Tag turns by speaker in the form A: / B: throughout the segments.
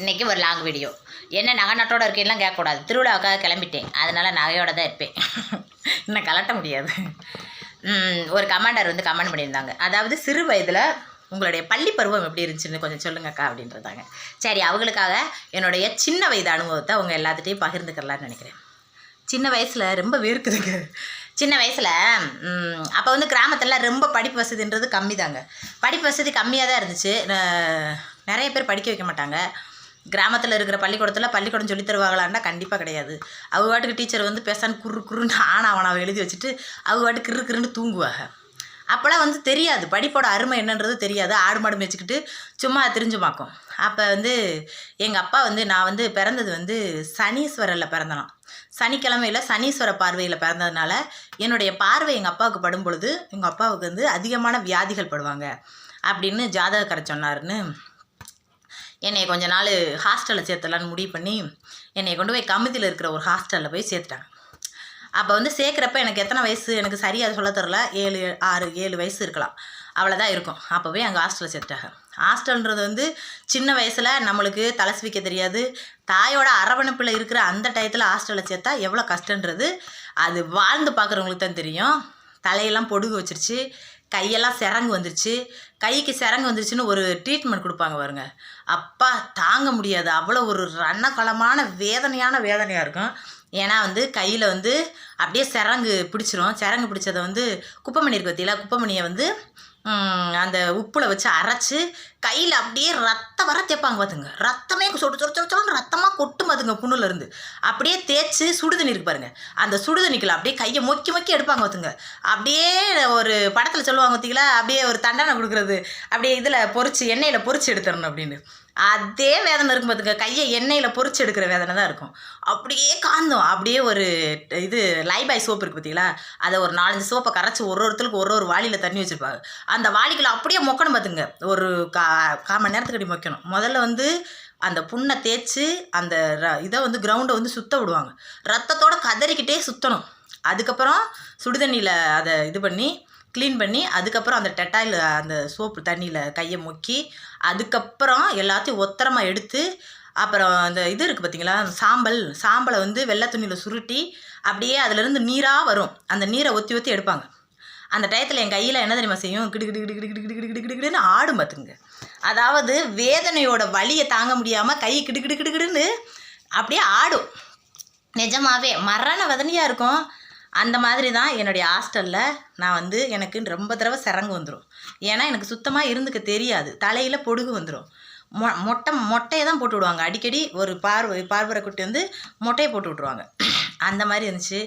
A: இன்றைக்கி ஒரு long video என்ன நகை நட்டோட இருக்கேன்லாம் கேட்கக்கூடாது. திருவிழாவுக்காக கிளம்பிட்டேன். அதனால் நகையோட தான் இருப்பேன். இன்னும் கலட்ட முடியாது. ஒரு கமாண்டர் வந்து கமெண்ட் பண்ணியிருந்தாங்க. அதாவது சிறு வயதில் உங்களுடைய பள்ளி பருவம் எப்படி இருந்துச்சுன்னு கொஞ்சம் சொல்லுங்கக்கா அப்படின்றதாங்க. சரி அவங்களுக்காக என்னுடைய சின்ன வயது அனுபவத்தை அவங்க எல்லாத்துட்டையும் பகிர்ந்துக்கலான்னு நினைக்கிறேன். சின்ன வயசில் ரொம்ப வேர்க்குதுங்க. சின்ன வயசில் அப்போ வந்து கிராமத்தில் ரொம்ப படிப்பு வசதின்றது கம்மி தாங்க படிப்பு வசதி கம்மியாக தான் இருந்துச்சு நிறைய பேர் படிக்க வைக்க மாட்டாங்க. கிராமத்தில் இருக்கிற பள்ளிக்கூடத்தில் பள்ளிக்கூடம் சொல்லி தருவாங்களான்னா கண்டிப்பாக கிடையாது. அவங்க பாட்டுக்கு டீச்சர் வந்து பேசான்னு குறு குறுன்னு ஆனா அவனை எழுதி வச்சுட்டு அவங்க பாட்டுக்கு கிறு கிருன்னு தூங்குவாங்க. அப்போல்லாம் வந்து தெரியாது. படிப்போட அருமை என்னன்றது தெரியாது. ஆடு மாடு மேய்ச்சிக்கிட்டு சும்மா திரிஞ்சு பார்க்கும். அப்போ வந்து எங்கள் அப்பா வந்து நான் வந்து பிறந்தது வந்து சனீஸ்வரரில் பிறந்தலாம் சனிக்கிழமையில் சனீஸ்வர பார்வையில் பிறந்ததுனால என்னுடைய பார்வை எங்கள் அப்பாவுக்கு படும் பொழுது எங்கள் அப்பாவுக்கு வந்து அதிகமான வியாதிகள் படுவாங்க. அப்படின்னு ஜாதகக்கார சொன்னாருன்னு என்னை கொஞ்ச நாள் ஹாஸ்டலில் சேர்த்தலான்னு முடிவு பண்ணி என்னை கொண்டு போய் கமிதியில் இருக்கிற ஒரு ஹாஸ்டலில் போய் சேர்த்துட்டாங்க. அப்போ வந்து சேர்க்குறப்ப எனக்கு எத்தனை வயசு? எனக்கு சரியாக சொல்ல தெரில ஏழு ஆறு ஏழு வயசு இருக்கலாம். அவ்வளோதான் இருக்கும். அப்போ போய் அங்கே ஹாஸ்டலில் சேர்த்துட்டாங்க. ஹாஸ்டல்ன்றது வந்து சின்ன வயசில் நம்மளுக்கு தலை வைக்க தெரியாது. தாயோட அரவணைப்பில் இருக்கிற அந்த டயத்தில் ஹாஸ்டலில் சேர்த்தா எவ்வளோ கஷ்டன்றது அது வாழ்ந்து பார்க்குறவங்களுக்கு தான் தெரியும். தலையெல்லாம் பொடுகு வச்சிருச்சு. கையெல்லாம் சிறங்கு வந்துருச்சு. கைக்கு சிறங்கு வந்துருச்சுன்னு ஒரு ட்ரீட்மெண்ட் கொடுப்பாங்க பாருங்க. அப்பா தாங்க முடியாது. அவ்வளோ ஒரு ரணக்கலமான வேதனையான வேதனையாக இருக்கும். ஏன்னா வந்து கையில் வந்து அப்படியே சிறங்கு பிடிச்சிரும். சிறங்கு பிடிச்சதை வந்து குப்பைமணி இருக்கு பார்த்தீங்களா குப்பைமணியை வந்து அந்த உப்பில் வச்சு அரைச்சி கையில் அப்படியே ரத்தம் வர தேய்ப்பாங்க பார்த்துங்க ரத்தமே சொட்டு சொட்டு சொட்டு சொட்டு ரத்தமாக கொட்டும் பார்த்துங்க புண்ணுலேருந்து அப்படியே தேய்ச்சி சுடுதண்ணி இருக்கு பாருங்கள் அந்த சுடுதண்ணிக்கில் அப்படியே கையை மொக்கி மொக்கி எடுப்பாங்க பார்த்துங்க அப்படியே ஒரு படத்தில் சொல்லுவாங்க பார்த்தீங்களா அப்படியே ஒரு தண்டனை கொடுக்குறது. அப்படியே இதில் பொறிச்சு எண்ணெயில் பொறிச்சு எடுத்துடணும் அப்படின்னு. அதே வேதனை இருக்கும் பார்த்துங்க கையை எண்ணெயில் பொறிச்சு எடுக்கிற வேதனை தான் இருக்கும். அப்படியே காந்தோம். அப்படியே ஒரு இது லைபாய் சோப்பு இருக்குது பார்த்தீங்களா அதை ஒரு நாலஞ்சு சோப்பை கரைச்சி ஒரு ஒருத்தருக்கு ஒரு ஒரு வாளியில் தண்ணி வச்சுருப்பாங்க. அந்த வாளிக்குள்ள அப்படியே மொக்கணும் பார்த்துங்க ஒரு கா கால் மணி நேரத்துக்கு அப்படி மொக்கணும். முதல்ல வந்து அந்த புண்ணை தேய்ச்சி அந்த ர- இதை வந்து கிரவுண்டை வந்து சுத்த விடுவாங்க. ரத்தத்தோடு கதறிக்கிட்டே சுற்றணும் அதுக்கப்புறம் சுடுதண்ணியில் அதை இது பண்ணி க்ளீன் பண்ணி அதுக்கப்புறம் அந்த டெட்டாயில் அந்த சோப்பு தண்ணியில் கையை முக்கி அதுக்கப்புறம் எல்லாத்தையும் ஒத்தரமாக எடுத்து அப்புறம் அந்த இது இருக்குது பார்த்தீங்களா சாம்பல் சாம்பலை வந்து வெள்ளை துணியில் சுருட்டி அப்படியே அதுலேருந்து நீராக வரும். அந்த நீரை ஒத்தி ஒத்தி எடுப்பாங்க. அந்த டயத்தில் என் கையில் என்ன தெரியுமா செய்யும்? கிடு கிடு கிடு கிடு கிடு கிடு கிடு கிடு கிடுன்னு ஆடும் பார்த்துங்க அதாவது வேதனையோட வலியை தாங்க முடியாமல் கை கிடு கிடு கிடு கிடுன்னு அப்படியே ஆடும். நிஜமாவே மரண வேதனையாக இருக்கும். அந்த மாதிரி தான் என்னுடைய ஹாஸ்டலில் நான் வந்து எனக்கு ரொம்ப தடவை சிறங்கு வந்துடும் ஏன்னா எனக்கு சுத்தமாக இருந்துக்க தெரியாது. தலையில் பொடுகு வந்துடும் மொ மொட்டை மொட்டையை தான் போட்டு விடுவாங்க. அடிக்கடி ஒரு பார்வை பார்வரை குட்டி வந்து மொட்டையை போட்டு விட்ருவாங்க அந்த மாதிரி இருந்துச்சு.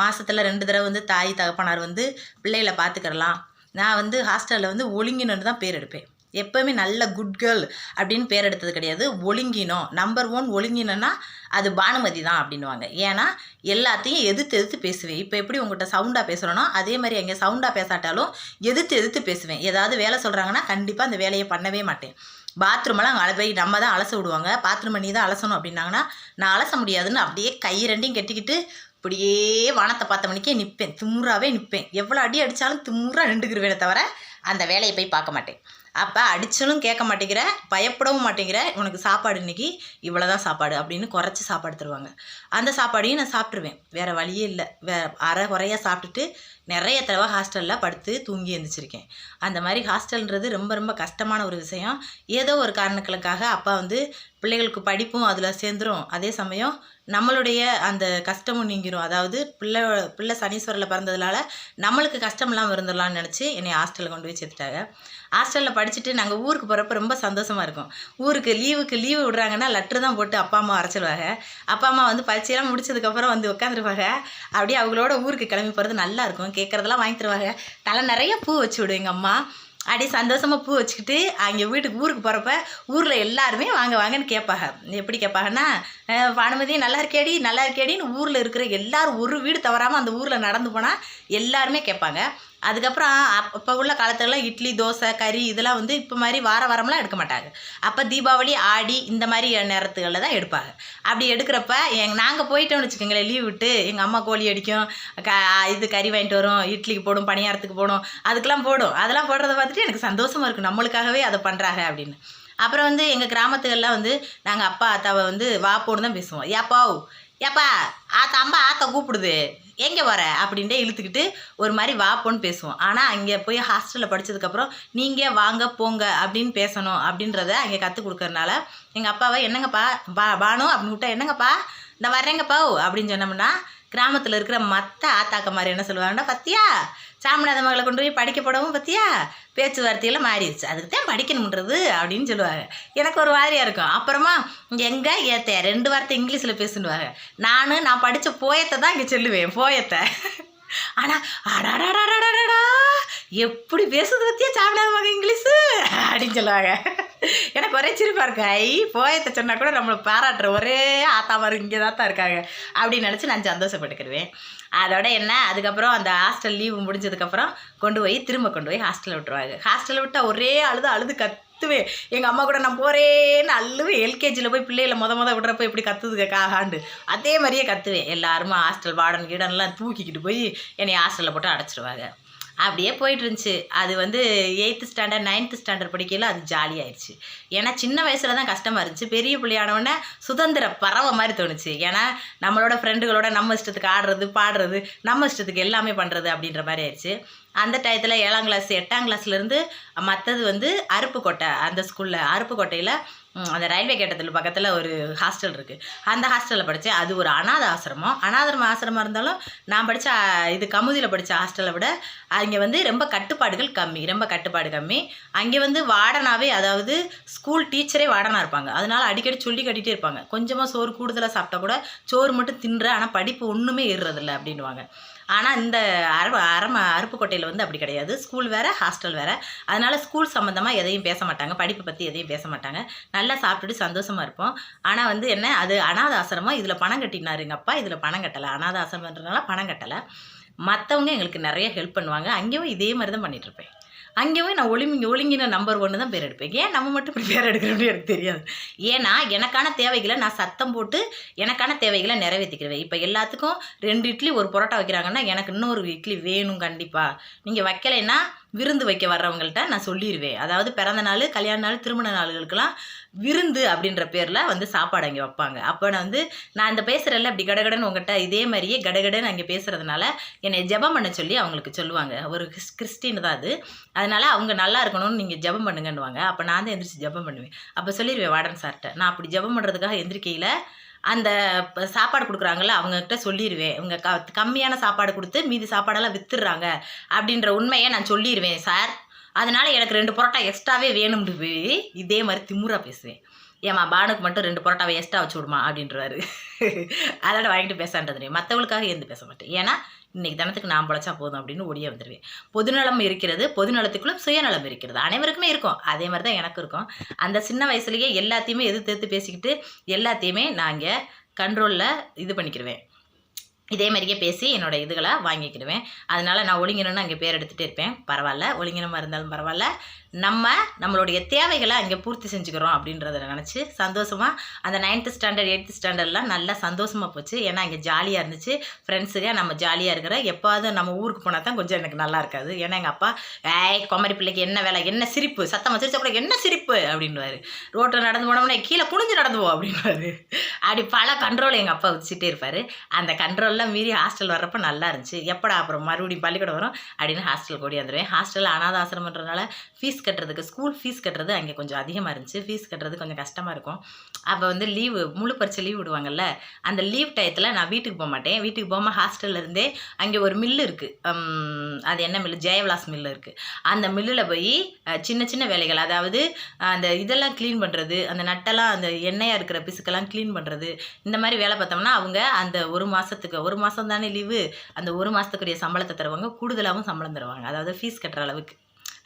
A: மாதத்தில் ரெண்டு தடவை வந்து தாய் தகப்பனார் வந்து பிள்ளைகளை பார்த்துக்கிறலாம். நான் வந்து ஹாஸ்டலில் வந்து ஒழுங்கினு தான் பேர் எடுப்பேன். எப்போவுமே நல்ல குட் கேர்ள் அப்படின்னு பேர் எடுத்தது கிடையாது. ஒழுங்கினம். நம்பர் ஒன் ஒழுங்கினோன்னா அது பானுமதி தான் அப்படின்னுவாங்க. ஏன்னா எல்லாத்தையும் எதிர்த்து எதிர்த்து பேசுவேன். இப்போ எப்படி உங்கள்கிட்ட சவுண்டாக பேசுகிறனோ அதே மாதிரி எங்கே சவுண்டாக பேசாட்டாலும் எதிர்த்து எதிர்த்து பேசுவேன். ஏதாவது வேலை சொல்கிறாங்கன்னா கண்டிப்பாக அந்த வேலையை பண்ணவே மாட்டேன். பாத்ரூமெல்லாம் அங்கே போய் நம்ம தான் அலச விடுவாங்க. பாத்ரூம் பண்ணி தான் அலசணும் அப்படின்னாங்கன்னா நான் அலச முடியாதுன்னு அப்படியே கை ரெண்டையும் கட்டிக்கிட்டு இப்படியே வானத்தை பார்த்த மணிக்கே நிற்பேன் திமுறாவே நிற்பேன் எவ்வளோ அடி அடித்தாலும் திமுறாக நின்றுக்கிருவேனே தவிர அந்த வேலையை போய் பார்க்க மாட்டேன். அப்போ அடிச்சலும் கேட்க மாட்டேங்கிற பயப்படவும் மாட்டேங்கிற உனக்கு சாப்பாடு இன்னைக்கு இவ்வளோ தான் சாப்பாடு அப்படின்னு குறைச்சி சாப்பாடு தருவாங்க. அந்த சாப்பாடையும் நான் சாப்பிட்ருவேன் வேறு வழியே இல்லை. வே அரை குறையாக சாப்பிட்டுட்டு நிறைய தடவை ஹாஸ்டலில் படுத்து தூங்கி எழுந்திரிச்சிருக்கேன் அந்த மாதிரி ஹாஸ்டல்ன்றது ரொம்ப ரொம்ப கஷ்டமான ஒரு விஷயம். ஏதோ ஒரு காரணங்களுக்காக அப்பா வந்து பிள்ளைகளுக்கு படிப்பும் அதில் சேர்ந்துரும். அதே சமயம் நம்மளுடைய அந்த கஷ்டமும் நீங்கிரும். அதாவது பிள்ளை பிள்ளை சனீஸ்வரில் பிறந்ததுனால நம்மளுக்கு கஷ்டம்லாம் இருந்துடலாம்னு நினச்சி என்னை ஹாஸ்டலில் கொண்டு போய் சேர்த்துட்டாங்க. ஹாஸ்டலில் படிச்சுட்டு நாங்கள் ஊருக்கு போகிறப்ப ரொம்ப சந்தோஷமாக இருக்கும். ஊருக்கு லீவுக்கு லீவு விடுறாங்கன்னா லெட்ரு தான் போட்டு அப்பா அம்மா அரைச்சிடுவாங்க அப்பா அம்மா வந்து பரீட்சையெல்லாம் முடிச்சதுக்கப்புறம் வந்து உட்காந்துருப்பாங்க அப்படியே அவங்களோட ஊருக்கு கிளம்பி போகிறது நல்லாயிருக்கும் கேட்குறதெல்லாம் வாங்கி தருவாங்க. தலை நிறைய பூ வச்சு விடும் எங்கள் அம்மா. அப்படியே சந்தோஷமாக பூ வச்சுக்கிட்டு அங்கே வீட்டுக்கு ஊருக்கு போகிறப்ப ஊரில் எல்லாருமே வாங்க வாங்கன்னு கேட்பாங்க. எப்படி கேட்பாங்கன்னா பானுமதி நல்லா இருக்கேடி நல்லா இருக்கேடின்னு ஊரில் இருக்கிற எல்லாரும் ஒரு வீடு தவறாமல் அந்த ஊரில் நடந்து போனால் எல்லாருமே கேட்பாங்க. அதுக்கப்புறம் அப்போ உள்ள காலத்துலலாம் இட்லி தோசை கறி இதெல்லாம் வந்து இப்போ மாதிரி வார வாரம்லாம் எடுக்க மாட்டாங்க. அப்போ தீபாவளி ஆடி இந்த மாதிரி நேரத்துகளில் தான் எடுப்பாங்க. அப்படி எடுக்கிறப்ப எங் நாங்கள் போயிட்டோம்னு வச்சுக்கோங்களேன் லீவ் விட்டு எங்கள் அம்மா கோழி அடிக்கும் க இது கறி வாங்கிட்டு வரும் இட்லிக்கு போடும் பணியாரத்துக்கு போடும் அதுக்கெல்லாம் போடும். அதெல்லாம் போடுறத பார்த்துட்டு எனக்கு சந்தோஷமாக இருக்கும். நம்மளுக்காகவே அதை பண்ணுறாங்க அப்படின்னு. அப்புறம் வந்து எங்கள் கிராமத்துகள்லாம் வந்து நாங்கள் அப்பா அத்தாவை வந்து வாப்போன்னு தான் பேசுவோம். ஏப்பாவ் ஏப்பா ஆத்த அம்மா ஆத்த கூப்பிடுது. எங்கே வர? அப்படின்ட்டு இழுத்துக்கிட்டு ஒரு மாதிரி வாப்போன்னு பேசுவோம். ஆனால் அங்கே போய் ஹாஸ்டலில் படித்ததுக்கப்புறம் நீங்கள் வாங்க போங்க அப்படின்னு பேசணும் அப்படின்றத அங்கே கற்றுக் கொடுக்கறனால எங்கள் அப்பாவை என்னங்கப்பா பா பானு அப்படின்னு விட்டா என்னங்கப்பா நான் வர்றேங்கப்பா அப்படின்னு சொன்னோம்னா கிராமத்தில் இருக்கிற மற்ற ஆத்தாக்க மாதிரி என்ன சொல்லுவாங்கன்னா பத்தியா? சாமிநாத மகளை கொண்டு போய் படிக்க போடவும் பத்தியா? பேச்சுவார்த்தையெல்லாம் மாறிடுச்சு. அதுக்கு தான் படிக்கணுன்றது அப்படின்னு சொல்லுவாங்க. எனக்கு ஒரு மாதிரியாக இருக்கும். அப்புறமா எங்கே? ஏத்த ரெண்டு வார்த்தை இங்கிலீஷில் பேசுனுவாங்க நான் நான் படித்த போயத்தை தான் இங்கே சொல்லுவேன் போயத்தை. ஆனால் அடாடாடாடாடா எப்படி பேசுது பத்தியா சாமிநாத மகன் இங்கிலீஷு? அப்படின்னு சொல்லுவாங்க. எனக்கு ஒரே சிரிப்பாக இருக்கு ஐ போயத்தை சொன்னால் கூட நம்மளை பாராட்டுற ஒரே ஆத்தாமார் இங்கே தான் தான் இருக்காங்க. அப்படின்னு நினச்சி நான் சந்தோஷப்பட்டுக்கிடுவேன் அதோட என்ன அதுக்கப்புறம் அந்த ஹாஸ்டல் லீவு முடிஞ்சதுக்கப்புறம் கொண்டு போய் திரும்ப கொண்டு போய் ஹாஸ்டலில் விட்டுருவாங்க. ஹாஸ்டலில் விட்டால் ஒரே அழுது அழுது கத்துவேன். எங்கள் அம்மா கூட நான் போகிறேன்னு அழுவேன். எல்கேஜியில் போய் பிள்ளைகளை முத முத விடுறப்ப எப்படி கத்துதுங்க காகாண்டு அதே மாதிரியே கத்துவேன். எல்லாருமே ஹாஸ்டல் வார்டன் கீடன்லாம் தூக்கிக்கிட்டு போய் என்னை ஹாஸ்டலில் போட்டு அடைச்சிடுவாங்க அப்படியே போயிட்டு இருந்துச்சு அது வந்து எயித்து ஸ்டாண்டர்ட் நைன்த்து ஸ்டாண்டர்ட் படிக்கையில் அது ஜாலியாயிடுச்சு ஏன்னா சின்ன வயசில் தான் கஷ்டமாக இருந்துச்சு. பெரிய பிள்ளையானவுடனே சுதந்திர பறவை மாதிரி தோணுச்சு. ஏன்னா நம்மளோட ஃப்ரெண்டுகளோட நம்ம இஷ்டத்துக்கு ஆடுறது பாடுறது நம்ம இஷ்டத்துக்கு எல்லாமே பண்ணுறது அப்படின்ற மாதிரி ஆயிடுச்சு. அந்த டயத்தில் ஏழாம் கிளாஸ் எட்டாம் கிளாஸ்லேருந்து மற்றது வந்து அருப்புக்கோட்டை அந்த ஸ்கூலில் அருப்புக்கோட்டையில் அந்த ரயில்வே கேட்டத்தில் பக்கத்தில் ஒரு ஹாஸ்டல் இருக்குது அந்த ஹாஸ்டலில் படித்தேன் அது ஒரு அனாத ஆசிரமம். அனாதரம ஆசிரமம் இருந்தாலும் நான் படித்த இது கமுதியில் படித்த ஹாஸ்டலை விட அங்கே வந்து ரொம்ப கட்டுப்பாடுகள் கம்மி. ரொம்ப கட்டுப்பாடு கம்மி. அங்கே வந்து வார்டனாகவே அதாவது ஸ்கூல் டீச்சரே வார்டனாக இருப்பாங்க. அதனால் அடிக்கடி சொல்லி கட்டிகிட்டே இருப்பாங்க. கொஞ்சமாக சோறு கூடுதலாக சாப்பிட்டா கூட சோறு மட்டும் தின்ற ஆனால் படிப்பு ஒன்றுமே ஏறுறதில்ல அப்படின்வாங்க ஆனால் இந்த அர அரம அருப்புக்கோட்டையில் வந்து அப்படி கிடையாது. ஸ்கூல் வேறு ஹாஸ்டல் வேறு. அதனால் ஸ்கூல் சம்மந்தமாக எதையும் பேச மாட்டாங்க. படிப்பை பற்றி எதையும் பேச மாட்டாங்க. நல்லா சாப்பிட்டுட்டு சந்தோஷமாக இருப்போம். ஆனால் வந்து என்ன அது அனாத ஆசிரமம். இதில் பணம் கட்டினாரு எங்கள் அப்பா. இதில் பணம் கட்டலை. அனாத ஆசிரமன்றனால பணம் கட்டலை. மற்றவங்க எங்களுக்கு நிறைய ஹெல்ப் பண்ணுவாங்க. அங்கேயும் இதே மாதிரி தான் பண்ணிகிட்ருப்பேன் அங்கே போய் நான் ஒளிமிங்க ஒழுங்கின நம்பர் ஒன்று தான் பேர் எடுப்பேன். ஏன் நம்ம மட்டும் இப்படி பேர் எடுக்கிறோம்னு எனக்கு தெரியாது. ஏன்னா எனக்கான தேவைகளை நான் சத்தம் போட்டு எனக்கான தேவைகளை நிறைவேற்றிக்கிறேன் இப்போ எல்லாத்துக்கும் ரெண்டு இட்லி ஒரு பரோட்டா வைக்கிறாங்கன்னா எனக்கு இன்னொரு இட்லி வேணும் கண்டிப்பாக நீங்கள் வைக்கலைன்னா விருந்து வைக்க வர்றவங்கள்ட்ட நான் சொல்லிடுவேன் அதாவது பிறந்த நாள் கல்யாண நாள் திருமண நாள்களுக்கெல்லாம் விருந்து அப்படின்ற பேரில் வந்து சாப்பாடு அங்கே வைப்பாங்க. அப்போ நான் வந்து நான் இந்த பேசுகிறல்ல இப்படி கடகடன்னு உங்கள்கிட்ட இதே மாதிரியே கடகடன்னு அங்கே பேசுகிறதுனால என்னை ஜெபம் பண்ண சொல்லி அவங்களுக்கு சொல்லுவாங்க. ஒரு கிறிஸ்டின் தான் அது. அதனால் அவங்க நல்லா இருக்கணும்னு நீங்கள் ஜெபம் பண்ணுங்கன்னுவாங்க. அப்போ நான் தான் எந்திரிச்சு ஜெபம் பண்ணுவேன். அப்போ சொல்லிடுவேன் வாடன் சார்கிட்ட நான் அப்படி ஜெபம் பண்ணுறதுக்காக எந்திரிக்கையில் அந்த சாப்பாடு கொடுக்குறாங்கல்ல அவங்கக்கிட்ட சொல்லிடுவேன் இவங்க க கம்மியான சாப்பாடு கொடுத்து மீதி சாப்பாடெல்லாம் விற்றுடுறாங்க அப்படின்ற உண்மையை நான் சொல்லிடுவேன் சார். அதனால் எனக்கு ரெண்டு பரோட்டா எக்ஸ்ட்ராவே வேணும்னு போய் இதே மாதிரி திமுறாக பேசுவேன். ஏம்மா பானுக்கு மட்டும் ரெண்டு பரோட்டாவை எக்ஸ்ட்ரா வச்சு விடுமா அப்படின்றாரு. அதோட வாங்கிட்டு பேசான்றது மற்றவங்களுக்காக இருந்து பேச மாட்டேன். ஏன்னா இன்னைக்கு தினத்துக்கு நான் பழச்சா போதும் அப்படின்னு ஒடியே வந்துடுவேன் பொதுநலம் இருக்கிறது பொதுநலத்துக்குள்ளும் சுயநலம் இருக்கிறது. அனைவருக்குமே இருக்கும். அதே மாதிரி தான் எனக்கு இருக்கும். அந்த சின்ன வயசுலேயே எல்லாத்தையுமே எதிர்த்து எதிர்த்து பேசிக்கிட்டு எல்லாத்தையுமே நான் இங்கே கண்ட்ரோலில் இது பண்ணிக்கிடுவேன் இதே மாதிரியே பேசி என்னோட இதுகளை வாங்கிக்கிடுவேன். அதனால் நான் ஒழுங்கினம்னு அங்கே பேர் எடுத்துகிட்டே இருப்பேன். பரவாயில்ல ஒழுங்கினமாக இருந்தாலும் பரவாயில்ல. நம்ம நம்மளுடைய தேவைகளை அங்கே பூர்த்தி செஞ்சுக்கிறோம் அப்படின்றத நினச்சி சந்தோஷமாக அந்த நைன்த்து ஸ்டாண்டர்ட் எயித்து ஸ்டாண்டர்ட்லாம் நல்லா சந்தோஷமாக போச்சு. ஏன்னா அங்கே ஜாலியாக இருந்துச்சு. ஃப்ரெண்ட்ஸுங்க நம்ம ஜாலியாக இருக்கிற எப்போது நம்ம ஊருக்கு போனால் தான் கொஞ்சம் எனக்கு நல்லா இருக்காது. ஏன்னா எங்கள் அப்பா ஏய் குமரி பிள்ளைக்கு என்ன வேலை என்ன சிரிப்பு? சத்தம் வச்சிருச்சா கூட என்ன சிரிப்பு? அப்படின்வாரு ரோட்டில் நடந்து போனோம்னா கீழே குனிஞ்சு நடந்து போ அப்படின்வாரு அப்படி பல கண்ட்ரோல் எங்கள் அப்பா வச்சுட்டே இருப்பார். அந்த கண்ட்ரோல் கண்ட்ரோல்லாம் மீறி ஹாஸ்டல் வர்றப்போ நல்லா இருந்துச்சு. எப்படா அப்புறம் மறுபடியும் பள்ளிக்கூடம் வரும்? அப்படின்னு ஹாஸ்டல் கூடி வந்துடுவேன் ஹாஸ்டலில் அனாத ஆசிரமன்றனால ஃபீஸ் கட்டுறதுக்கு ஸ்கூல் ஃபீஸ் கட்டுறது அங்கே கொஞ்சம் அதிகமாக இருந்துச்சு. ஃபீஸ் கட்டுறது கொஞ்சம் கஷ்டமாக இருக்கும். அப்போ வந்து லீவு முழு பறிச்சு லீவ் விடுவாங்கல்ல அந்த லீவ் டயத்தில் நான் வீட்டுக்கு போக மாட்டேன். வீட்டுக்கு போகாமல் ஹாஸ்டல்ல இருந்தே அங்கே ஒரு மில்லு இருக்குது அது என்ன மில்லு ஜெயவிலாஸ் மில்லு இருக்குது அந்த மில்லில் போய் சின்ன சின்ன வேலைகள் அதாவது அந்த இதெல்லாம் க்ளீன் பண்ணுறது அந்த நட்டெல்லாம் அந்த எண்ணெயாக இருக்கிற பிசுக்கெல்லாம் க்ளீன் பண்ணுறது இந்த மாதிரி வேலை பார்த்தோம்னா அவங்க அந்த ஒரு மாதத்துக்கு ஒரு மாதம் தானே லீவு அந்த ஒரு மாதத்துக்குரிய சம்பளத்தை தருவாங்க கூடுதலாகவும் சம்பளம் தருவாங்க. அதாவது ஃபீஸ் கட்டுற அளவுக்கு.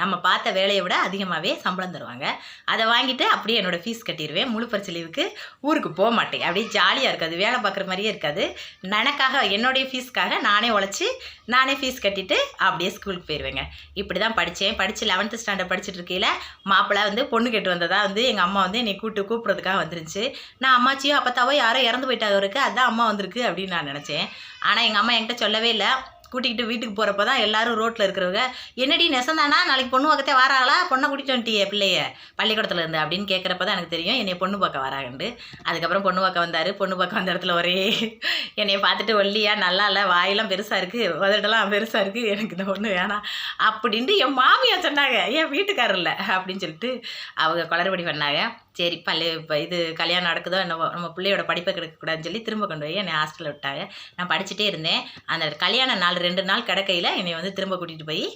A: நம்ம பார்த்த வேலையை விட அதிகமாகவே சம்பளம் தருவாங்க. அதை வாங்கிட்டு அப்படியே என்னோடய ஃபீஸ் கட்டிடுவேன். முழு பரிசலிவுக்கு ஊருக்கு போக மாட்டேன். அப்படியே ஜாலியாக இருக்காது. வேலை பார்க்குற மாதிரியே இருக்காது. எனக்காக என்னுடைய ஃபீஸ்க்காக நானே உழைச்சி நானே ஃபீஸ் கட்டிட்டு அப்படியே ஸ்கூலுக்கு போயிடுவேங்க இப்படி தான் படித்தேன். படித்து லெவன்த்து ஸ்டாண்டர்ட் படிச்சுட்டு இருக்கையில் மாப்பிள்ளை வந்து பொண்ணு கேட்டு வந்ததாக வந்து எங்கள் அம்மா வந்து என்னை கூப்பிட்டு கூப்பிட்றதுக்காக வந்துருந்துச்சு. நான் அம்மாச்சியோ அப்பத்தாவோ யாரோ இறந்து போயிட்டாங்க இருக்குது அதுதான் அம்மா வந்திருக்கு அப்படின்னு நான் நினச்சேன். ஆனால் எங்கள் அம்மா என்கிட்ட சொல்லவே இல்லை. கூட்டிக்கிட்டு வீட்டுக்கு போகிறப்ப தான் எல்லாரும் ரோட்டில் இருக்கிறவங்க என்னடி நெசந்தானா? நாளைக்கு பொண்ணு பக்கத்தே வராங்களா பொண்ணை கூட்டிகிட்டு வந்துட்டியே பிள்ளைய? பள்ளிக்கூடத்தில் இருந்து. அப்படின்னு கேட்குறப்ப தான் எனக்கு தெரியும். என்னை பொண்ணு பார்க்க வராங்கண்டு அதுக்கப்புறம் பொண்ணு பார்க்க வந்தார். பொண்ணு பார்க்க வந்த இடத்துல ஒரே என்னை பார்த்துட்டு ஒல்லியா? நல்லா இல்லை? வாயெல்லாம் பெருசாக இருக்குது உதட்டெல்லாம் பெருசாக இருக்குது எனக்கு இந்த பொண்ணு வேணாம். அப்படின்ட்டு என் மாமியார் சொன்னாங்க. என் வீட்டுக்காரர் இல்லை. அப்படின்னு சொல்லிட்டு அவங்க குளறுபடி பண்ணாங்க. சரி பள்ளி இப்போ இது கல்யாணம் நடக்குதோ என்னவோ நம்ம பிள்ளையோட படிப்பை கிடைக்கக்கூடாதுன்னு சொல்லி திரும்ப கொண்டு போய் என்னை ஹாஸ்டலில் விட்டாங்க. நான் படிச்சுட்டே இருந்தேன். அந்த கல்யாண நாள் ரெண்டு நாள் கிடக்கையில் என்னை வந்து திரும்ப கூட்டிகிட்டு போய்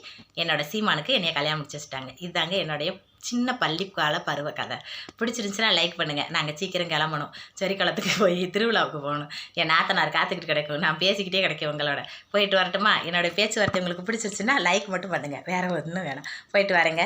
A: என்னோடய சீமானுக்கு என்னை கல்யாணம் முடிச்சு வச்சுட்டாங்க. இதுதாங்க என்னுடைய சின்ன பள்ளிக்கால பருவ கதை. பிடிச்சிருந்துச்சுன்னா லைக் பண்ணுங்கள் நாங்கள் சீக்கிரம் கிளம்பணும். செரிக்குளத்துக்கு போய் திருவிழாவுக்கு போகணும். என் நாத்தனார் காத்துக்கிட்டு கிடைக்கும். நான் பேசிக்கிட்டே கிடைக்கும் உங்களோட. போயிட்டு வரட்டுமா? என்னோடய பேச்சுவார்த்தை உங்களுக்கு பிடிச்சிருச்சுன்னா லைக் மட்டும் பண்ணுங்கள் வேறு ஒன்றும் வேணாம். போயிட்டு வரேங்க.